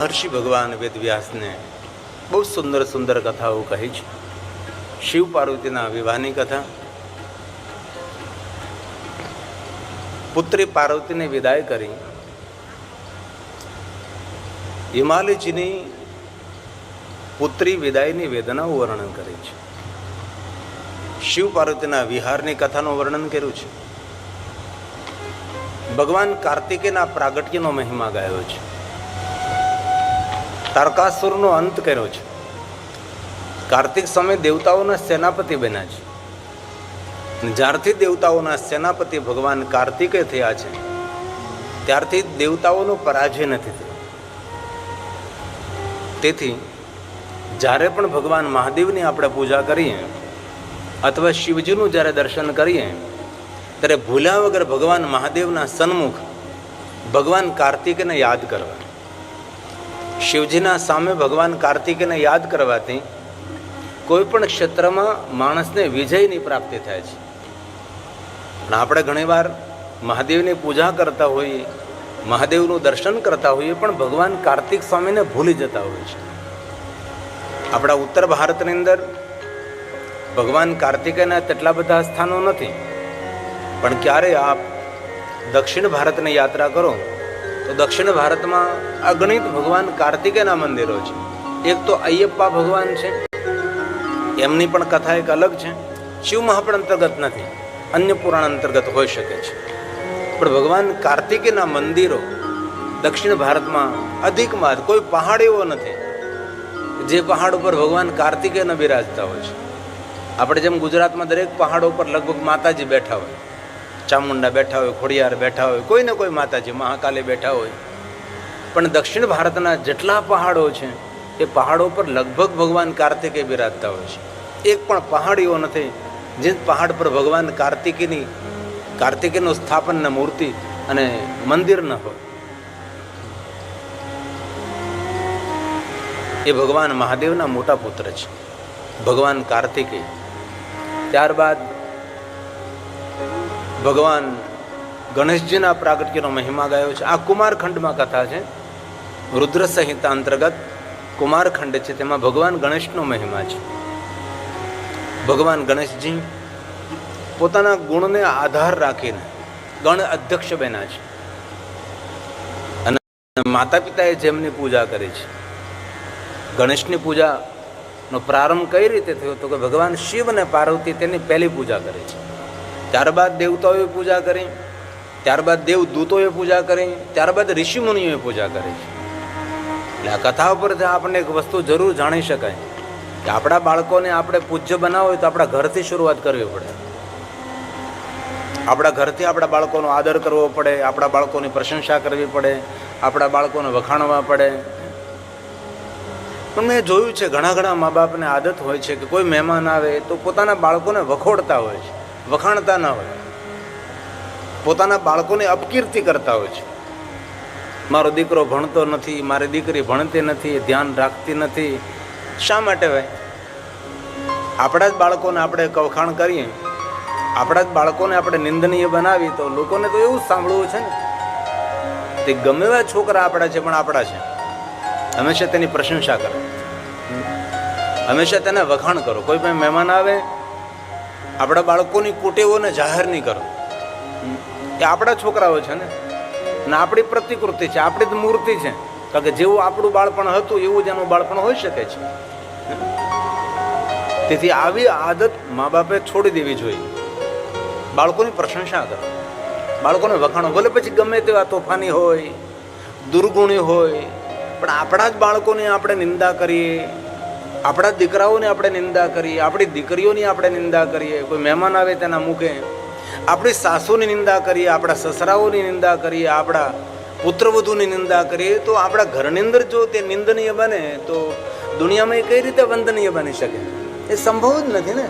મહર્ષિ ભગવાન વેદવ્યાસને બહુ સુંદર સુંદર કથાઓ કહી છે. શિવ પાર્વતીના વિવાહની કથા, પુત્રી પાર્વતીને વિદાય કરી, હિમાલયજીની પુત્રી વિદાયની વેદનાઓ વર્ણન કરી છે. શિવ પાર્વતીના વિહારની કથાનું વર્ણન કર્યું છે. ભગવાન કાર્તિકેયના પ્રાગટ્યનો મહિમા ગાયો છે. તારકાસુરનો અંત કર્યો છે. કાર્તિક સમય દેવતાઓના સેનાપતિ બન્યા છે. જ્યારથી દેવતાઓના સેનાપતિ ભગવાન કાર્તિકે થયા છે, ત્યારથી દેવતાઓનો પરાજય નથી થયો. તેથી જ્યારે પણ ભગવાન મહાદેવની આપણે પૂજા કરીએ અથવા શિવજીનું જ્યારે દર્શન કરીએ, ત્યારે ભૂલ્યા વગર ભગવાન મહાદેવના સન્મુખ ભગવાન કાર્તિકને યાદ કરવા. શિવજીના સામે ભગવાન કાર્તિકેને યાદ કરવાથી કોઈ પણ ક્ષેત્રમાં માણસને વિજયની પ્રાપ્તિ થાય છે. અને આપણે ઘણીવાર મહાદેવની પૂજા કરતા હોઈએ, મહાદેવનું દર્શન કરતા હોઈએ, પણ ભગવાન કાર્તિક સ્વામીને ભૂલી જતા હોઈએ છે આપણા ઉત્તર ભારતની અંદર ભગવાન કાર્તિકેયના તેટલા બધા સ્થાનો નથી, પણ ક્યારે આપ દક્ષિણ ભારતની યાત્રા કરો તો દક્ષિણ ભારતમાં અગણિત ભગવાન કાર્તિકેયના મંદિરો છે. એક તો અયપ્પા ભગવાન છે. એમની પણ કથા એક અલગ છે. શિવ મહાપણ અંતર્ગત નથી. અન્ય પુરાણ અંતર્ગત હોઈ શકે છે. પણ ભગવાન કાર્તિકેયના મંદિરો દક્ષિણ ભારતમાં અધિકમાં કોઈ પહાડ એવો નથી, જે પહાડ ઉપર ભગવાન કાર્તિકેયને બિરાજતા હોય છે. આપણે જેમ ગુજરાતમાં દરેક પહાડો ઉપર લગભગ માતાજી બેઠા હોય ચામુંડા બેઠા હોય, ખોડિયાર બેઠા હોય, કોઈ ને કોઈ માતાજી મહાકાલી બેઠા હોય. પણ દક્ષિણ ભારતના જેટલા પહાડો છે, એ પહાડો પર લગભગ ભગવાન કાર્તિકે બિરાજતા હોય છે. એક પણ પહાડ એવો નથી, જે પહાડ પર ભગવાન કાર્તિકીની, કાર્તિકીનું સ્થાપન ને મૂર્તિ અને મંદિર ન હોય. એ ભગવાન મહાદેવના મોટા પુત્ર છે. ભગવાન કાર્તિકે ત્યારબાદ ભગવાન ગણેશજીના પ્રાગટ્યનો મહિમા ગાયો છે. આ કુમારખંડમાં કથા છે. રુદ્ર સંહિતા અંતર્ગત કુમારખંડ છે. તેમાં ભગવાન ગણેશનો મહિમા છે. ભગવાન ગણેશજી પોતાના ગુણને આધાર રાખીને ગણ અધ્યક્ષ બન્યા છે. અને માતા પિતાએ જેમની પૂજા કરી છે. ગણેશની પૂજાનો પ્રારંભ કઈ રીતે થયો તો કે ભગવાન શિવ અને પાર્વતી તેની પહેલી પૂજા કરી છે. ત્યારબાદ દેવતાઓએ પૂજા કરી, ત્યારબાદ દેવદૂતોએ પૂજા કરી, ત્યારબાદ ઋષિમુનિઓએ પૂજા કરી. છે એટલે આ કથા ઉપરથી આપણને એક વસ્તુ જરૂર જાણી શકાય કે આપણા બાળકોને આપણે પૂજ્ય બનાવવું હોય તો આપણા ઘરથી શરૂઆત કરવી પડે. આપણા ઘરથી આપણા બાળકોનો આદર કરવો પડે, આપણા બાળકોની પ્રશંસા કરવી પડે, આપણા બાળકોને વખાણવા પડે. પણ મેં જોયું છે, ઘણા ઘણા મા બાપને આદત હોય છે કે કોઈ મહેમાન આવે તો પોતાના બાળકોને વખોડતા હોય છે. વખાણતા ના હોય. પોતાના બાળકોને અપકીર્તિ કરતા હોય છે. મારો દીકરો ભણતો નથી, મારી દીકરી ભણતી નથી, ધ્યાન રાખતી નથી. શા માટે ભાઈ? આપણા જ બાળકોને આપણે કવખાણ કરીએ, આપણા જ બાળકોને આપણે નિંદનીય બનાવી તો લોકોને તો એવું સાંભળવું છે ને. તે ગમે એવા છોકરા આપણા છે, પણ આપણા છે. હંમેશા તેની પ્રશંસા કરો. હંમેશા તેને વખાણ કરો. કોઈ પણ મહેમાન આવે આપણા બાળકોની કુટેવોને જાહેર નહીં કરો. એ આપણા છોકરાઓ છે ને? અને આપણી પ્રતિકૃતિ છે, આપણી જ મૂર્તિ છે. કારણ કે જેવું આપણું બાળપણ હતું, એવું જ એનું બાળપણ હોઈ શકે છે. તેથી આવી આદત મા બાપે છોડી દેવી જોઈએ. બાળકોની પ્રશંસા કરો. બાળકોને વખાણો, ભલે પછી ગમે તેવા તોફાની હોય, દુર્ગુણી હોય, પણ આપણા જ બાળકોની આપણે નિંદા કરીએ આપણા દીકરાઓને આપણે નિંદા કરીએ, આપણી દીકરીઓની આપણે નિંદા કરીએ, કોઈ મહેમાન આવે તેના મુખે, આપણી સાસુની નિંદા કરીએ, આપણા સસરાઓની નિંદા કરીએ, આપણા પુત્રવધુની નિંદા કરીએ, તો આપણા ઘરની અંદર જો તે નિંદનીય બને, તો દુનિયામાં એ કઈ રીતે વંદનીય બની શકે? એ સંભવ જ નથી ને.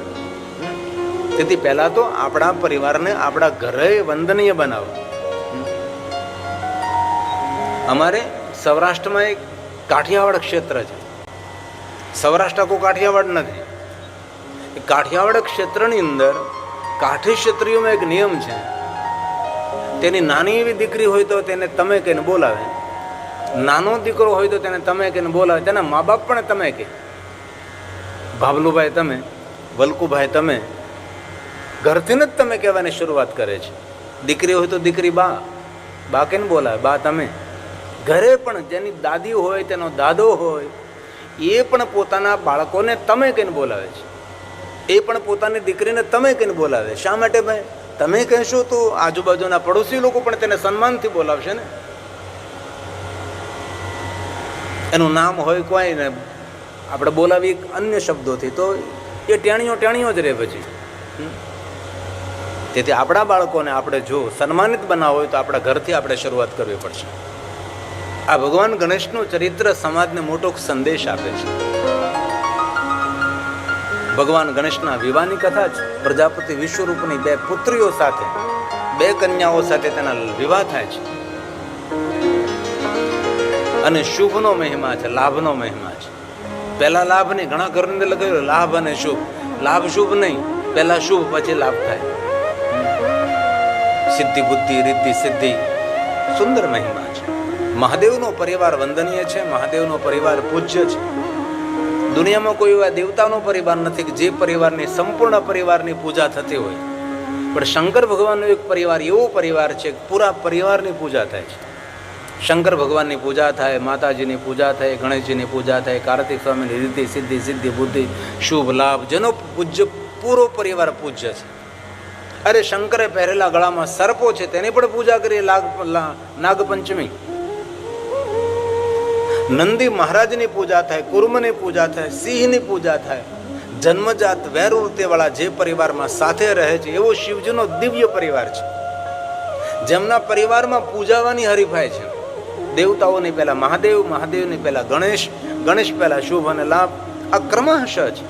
તેથી પહેલાં તો આપણા પરિવારને આપણા ઘરે વંદનીય બનાવો. અમારે સૌરાષ્ટ્રમાં એક કાઠિયાવાડ ક્ષેત્ર છે. સૌરાષ્ટ્ર કોઈ કાઠિયાવાડ નથી. કાઠિયાવાડ ક્ષેત્રની અંદર કાઠી ક્ષત્રિયોમાં એક નિયમ છે. તેની નાની એવી દીકરી હોય તો તેને તમે કહીને બોલાવે. નાનો દીકરો હોય તો તેને તમે કહીને બોલાવે. તેના મા બાપ પણ તમે કહે. ભાવલુભાઈ તમે, વલ્કુભાઈ તમે, ઘરથી જ તમે કહેવાની શરૂઆત કરે છે. દીકરી હોય તો દીકરી બા બા કેને બોલાવે. બા તમે. ઘરે પણ જેની દાદી હોય તેનો દાદો હોય એ પણ પોતાના બાળકોને તમે કહીને બોલાવે છે. એ પણ પોતાની દીકરીને તમે કહીને બોલાવે. શા માટે ભાઈ? તમે કહેશો તો આજુબાજુના પડોશી લોકો પણ તેને સન્માનથી બોલાવશે ને? એનું નામ હોય કોઈ ને આપણે બોલાવી અન્ય શબ્દોથી. તો એ ટેણીઓ ટેણીઓ જ રહે પછી. તેથી આપણા બાળકોને આપણે જો સન્માનિત બનાવવું હોય તો આપણા ઘરથી આપણે શરૂઆત કરવી પડશે. આ ભગવાન ગણેશનું ચરિત્ર સમાજને મોટો સંદેશ આપે છે. ભગવાન ગણેશના વિવાહની કથા જ પ્રજાપતિ વિશ્વરૂપની બે પુત્રીઓ સાથે, બે કન્યાઓ સાથે તેના વિવાહ થાય છે. અને શુભનો મહિમા છે, લાભનો મહિમા છે. પહેલા લાભ નહીં ઘણા ઘરની અંદર લાભ અને શુભ. લાભ શુભ નહીં, પહેલા શુભ, પછી લાભ થાય. સિદ્ધિ બુદ્ધિ રિદ્ધિ સિદ્ધિ, સુંદર મહિમા છે. મહાદેવનો પરિવાર વંદનીય છે, મહાદેવનો પરિવાર પૂજ્ય છે. દુનિયામાં કોઈ એવા દેવતાનો પરિવાર નથી કે જે પરિવારની સંપૂર્ણ પરિવારની પૂજા થતી હોય. પણ શંકર ભગવાનનો એક પરિવાર, એવો પરિવાર છે કે પૂરા પરિવારની પૂજા થાય છે. શંકર ભગવાનની પૂજા થાય, માતાજીની પૂજા થાય, ગણેશજીની પૂજા થાય, કાર્તિક સ્વામીની રીતિ, સિદ્ધિ સિદ્ધિ, બુદ્ધિ, શુભ, લાભ, જેનો પૂજ્ય, પૂરો પરિવાર પૂજ્ય છે. અરે શંકરે પહેરેલા ગળામાં સર્પો છે, તેની પણ પૂજા કરીએ નાગપંચમી. નંદી મહારાજની પૂજા થાય, કુર્મની પૂજા થાય, સિંહની પૂજા થાય, જન્મજાત વૈરવૃત્તિવાળા જે પરિવારમાં સાથે રહે છે, એવો શિવજીનો દિવ્ય પરિવાર છે. જેમના પરિવારમાં પૂજાવાની હરીફાઈ છે. દેવતાઓની પહેલા મહાદેવ, મહાદેવની પહેલા ગણેશ ગણેશ પહેલા શુભ અને લાભ, આ ક્રમશઃ છે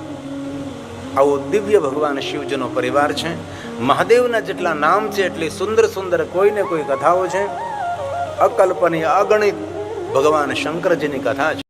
આવો દિવ્ય ભગવાન શિવજીનો પરિવાર છે. મહાદેવના જેટલા નામ છે, એટલી સુંદર સુંદર કોઈને કોઈ કથાઓ છે. અકલ્પનીય, અગણિત ભગવાન શંકરજીની કથા છે.